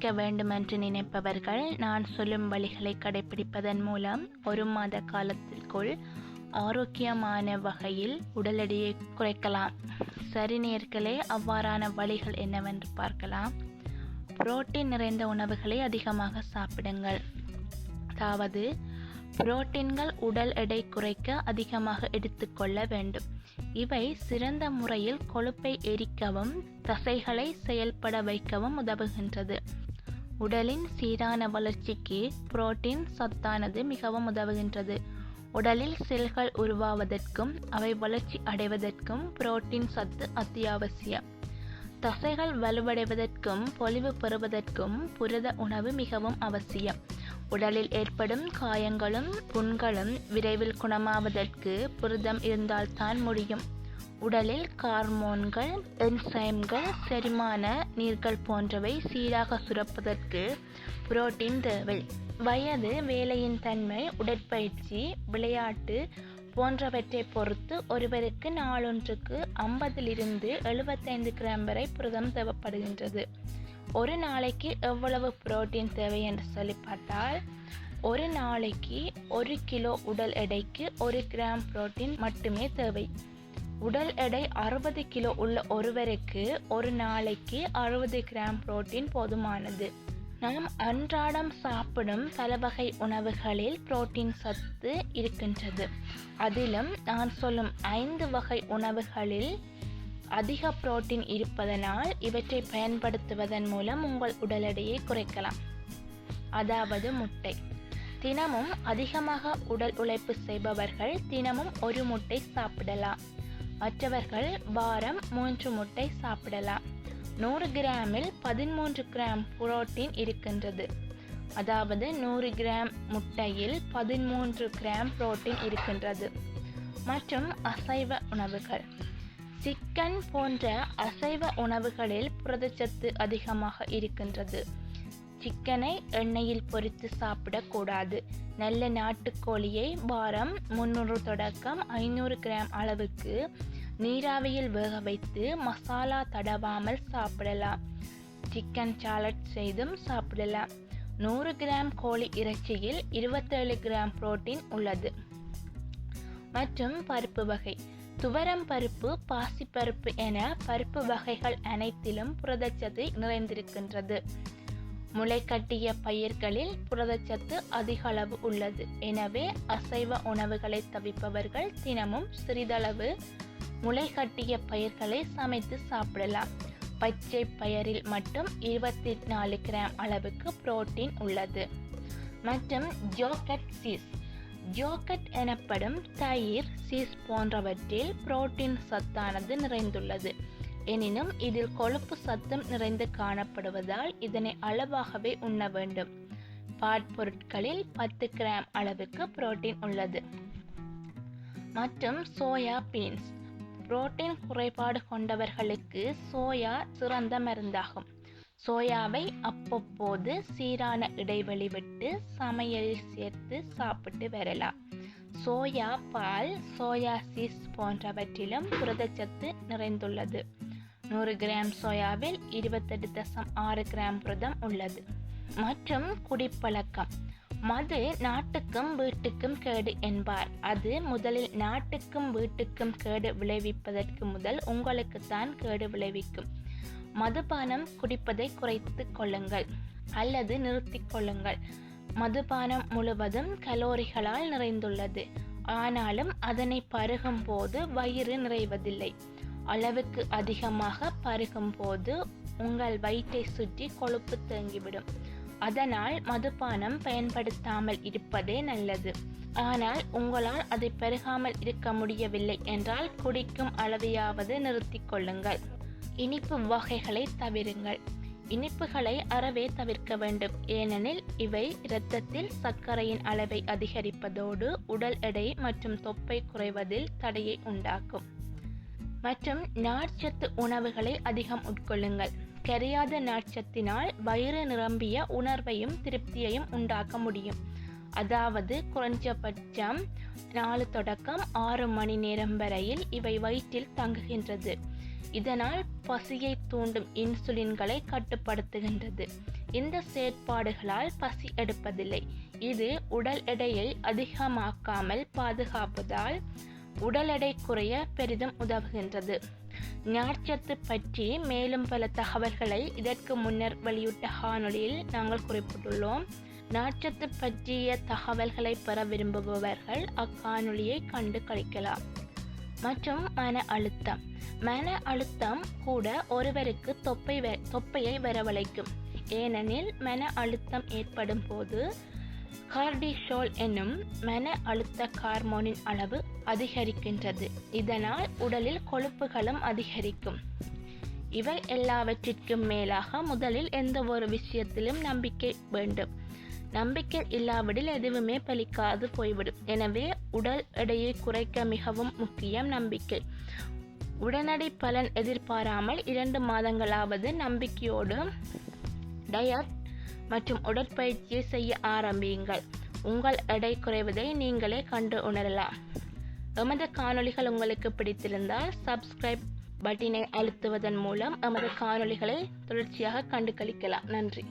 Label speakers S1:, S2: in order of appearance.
S1: குறைக்க வேண்டுமென்று நினைப்பவர்கள் நான் சொல்லும் வழிகளை கடைபிடிப்பதன் மூலம் ஒரு மாத காலத்திற்குள் ஆரோக்கியமான வகையில் உடல் எடையை குறைக்கலாம். சரி நேர்களே அவ்வாறான வழிகள் என்னவென்று பார்க்கலாம். புரோட்டீன் நிறைந்த உணவுகளை அதிகமாக சாப்பிடுங்கள். அதாவது புரோட்டீன்கள் உடல் எடை குறைக்க அதிகமாக எடுத்துக்கொள்ள வேண்டும். இவை சிறந்த முறையில் கொழுப்பை எரிக்கவும் தசைகளை செயல்பட வைக்கவும் உதவுகின்றது. உடலின் சீரான வளர்ச்சிக்கு புரோட்டீன் சத்தானது மிகவும் உதவுகின்றது. உடலில் செல்கள் உருவாவதற்கும் அவை வளர்ச்சி அடைவதற்கும் புரோட்டீன் சத்து அத்தியாவசியம். தசைகள் வலுவடைவதற்கும் பொலிவு பெறுவதற்கும் புரத உணவு மிகவும் அவசியம். உடலில் ஏற்படும் காயங்களும் புண்களும் விரைவில் குணமாவதற்கு புரதம் இருந்தால்தான் முடியும். உடலில் கார்மோன்கள் என்சைம்கள் செரிமான நீர்கள் போன்றவை சீராக சுரப்பதற்கு புரோட்டீன் தேவை. வயது வேலையின் தன்மை உடற்பயிற்சி விளையாட்டு போன்றவற்றை பொறுத்து ஒருவருக்கு நாளொன்றுக்கு ஐம்பதிலிருந்து எழுபத்தைந்து கிராம் வரை புரதம் தேவைப்படுகின்றது. ஒரு நாளைக்கு எவ்வளவு புரோட்டீன் தேவை என்று சொல்லி பார்த்தால் ஒரு நாளைக்கு ஒரு கிலோ உடல் எடைக்கு ஒரு கிராம் புரோட்டீன் மட்டுமே தேவை. உடல் எடை அறுபது கிலோ உள்ள ஒருவருக்கு ஒரு நாளைக்கு அறுபது கிராம் புரோட்டீன் போதுமானது. நாம் அன்றாடம் சாப்பிடும் பல வகை உணவுகளில் புரோட்டீன் சத்து இருக்கின்றது. அதிலும் நான் சொல்லும் ஐந்து வகை உணவுகளில் அதிக புரோட்டீன் இருப்பதனால் இவற்றை பயன்படுத்துவதன் மூலம் உங்கள் உடல் எடையை குறைக்கலாம். அதாவது முட்டை. தினமும் அதிகமாக உடல் உழைப்பு செய்பவர்கள் தினமும் ஒரு முட்டை சாப்பிடலாம். மற்றவர்கள் வாரம் மூன்று முட்டை சாப்பிடலாம். நூறு கிராமில் பதிமூன்று கிராம் புரோட்டீன் இருக்கின்றது. அதாவது நூறு கிராம் முட்டையில் பதிமூன்று கிராம் புரோட்டீன் இருக்கின்றது. மற்றும் அசைவ உணவுகள். சிக்கன் போன்ற அசைவ உணவுகளில் புரதச்சத்து அதிகமாக இருக்கின்றது. சிக்கனை எண்ணெயில் பொரித்து சாப்பிடக்கூடாது. நல்ல நாட்டுக்கோழியை வாரம் முந்நூறு தொடக்கம் ஐநூறு கிராம் அளவுக்கு நீராவியில் வேக வைத்து மசாலா தடவாமல் சாப்பிடலாம். சிக்கன் சாலட் செய்தும் சாப்பிடலாம். நூறு கிராம் கோழி இறைச்சியில் இருபத்தேழு கிராம் புரோட்டீன் உள்ளது. மற்றும் பருப்பு வகை. துவரம் பருப்பு பாசிப்பருப்பு என பருப்பு வகைகள் அனைத்திலும் புரதச்சத்து நிறைந்திருக்கின்றது. முளைக்கட்டிய பயிர்களில் புரதச்சத்து அதிக அளவு உள்ளது. எனவே அசைவ உணவுகளை தவிப்பவர்கள் தினமும் சிறிதளவு முளைக்கட்டிய பயிர்களை சமைத்து சாப்பிடலாம். பச்சை பயிரில் மட்டும் இருபத்தி நாலு கிராம் அளவுக்கு புரோட்டீன் உள்ளது. மற்றும் ஜோக்கட் சீஸ். ஜோக்கட் எனப்படும் தயிர் சீஸ் போன்றவற்றில் புரோட்டீன் சத்தானது நிறைந்துள்ளது. எனினும் இதில் கொழுப்பு சத்தம் நிறைந்து காணப்படுவதால் இதனை அளவாகவே உண்ண வேண்டும். பாட்பொருட்களில் பத்து கிராம் அளவுக்கு புரோட்டீன் உள்ளது. மற்றும் சோயா பீன்ஸ் புரோட்டீன் குறைபாடு கொண்டவர்களுக்கு சோயா சிறந்த மருந்தாகும். சோயாவை அப்பப்போது சீரான இடைவெளி விட்டு சமையலில் சேர்த்து சாப்பிட்டு வரலாம். சோயா பால் சோயா சீஸ் போன்றவற்றிலும் புரதச்சத்து நிறைந்துள்ளது. நூறு கிராம் சோயாவில் இருபத்தெட்டு தசம் ஆறு கிராம் புரதம் உள்ளது. மற்றும் குடிப்பழக்கம். மது நாட்டுக்கும் வீட்டுக்கும் கேடு என்பார். அது முதலில் நாட்டுக்கும் வீட்டுக்கும் கேடு விளைவிப்பதற்கு முதல் உங்களுக்குத்தான் கேடு விளைவிக்கும். மதுபானம் குடிப்பதை குறைத்து கொள்ளுங்கள். அல்லது நிறுத்தி கொள்ளுங்கள். மதுபானம் முழுவதும் கலோரிகளால் நிறைந்துள்ளது. ஆனாலும் அதனை பருகும் போது வயிறு நிறைவதில்லை. அளவுக்கு அதிகமாக பருகும் போது உங்கள் வயிற்றை சுற்றி கொழுப்பு தேங்கிவிடும். அதனால் மதுபானம் பயன்படுத்தாமல் இருப்பதே நல்லது. ஆனால் உங்களால் அதை பெருகாமல் இருக்க முடியவில்லை என்றால் குடிக்கும் அளவையாவது நிறுத்தி கொள்ளுங்கள். இனிப்பு வகைகளை தவிருங்கள். இனிப்புகளை அறவே தவிர்க்க வேண்டும். ஏனெனில் இவை இரத்தத்தில் சர்க்கரையின் அளவை அதிகரிப்பதோடு உடல் எடை மற்றும் தொப்பை குறைவதில் தடையை உண்டாக்கும். மற்றும் நார்ச்சத்து உணவுகளை அதிகம் உட்கொள்ளுங்கள். கரையாத நார்ச்சத்தினால் வயிறு நிரம்பிய உணர்வையும் திருப்தியையும் உண்டாக்க முடியும். அதாவது குறைஞ்சபட்சம் நாலு தொடக்கம் ஆறு மணி நேரம் வரையில் இவை வயிற்றில் தங்குகின்றது. இதனால் பசியை தூண்டும் இன்சுலின்களை கட்டுப்படுத்துகின்றது. இந்த செயற்பாடுகளால் பசி எடுப்பதில்லை. இது உடல் எடையை அதிகமாக்காமல் பாதுகாப்பதால் உடல் எடை குறைய பெரிதும் உதவுகின்றது. நார்ச்சத்து பற்றி மேலும் பல தகவல்களை இதற்கு முன்னர் வெளியிட்ட காணொலியில் நாங்கள் குறிப்பிட்டுள்ளோம். நாட்சத்து பற்றிய தகவல்களை பெற விரும்புபவர்கள் அக்காணொலியை கண்டு கழிக்கலாம். மற்றும் மன அழுத்தம். மன அழுத்தம் கூட ஒருவருக்கு தொப்பை தொப்பையை வரவழைக்கும். ஏனெனில் மன அழுத்தம் ஏற்படும் போது கார்டிசோல் என்னும் மன அழுத்த ஹார்மோனின் அளவு அதிகரிக்கின்றது. இதனால் உடலில் கொழுப்புகளும் அதிகரிக்கும். இவை எல்லாவற்றிற்கும் மேலாக முதலில் எந்த ஒரு விஷயத்திலும் நம்பிக்கை வேண்டும். நம்பிக்கை இல்லாவிடில் எதுவுமே பலிக்காது போய்விடும். எனவே உடல் எடையை குறைக்க மிகவும் முக்கியம் நம்பிக்கை. உடனடி பலன் எதிர்பாராமல் இரண்டு மாதங்களாவது நம்பிக்கையோடு டயட் மற்றும் உடற்பயிற்சியை செய்ய ஆரம்பியுங்கள். உங்கள் எடை குறைவதை நீங்களே கண்டு உணரலாம். எமது காணொளிகள் உங்களுக்கு பிடித்திருந்தால் சப்ஸ்கிரைப் பட்டினை அழுத்துவதன் மூலம் எமது காணொளிகளை தொடர்ச்சியாக கண்டு கழிக்கலாம் நன்றி.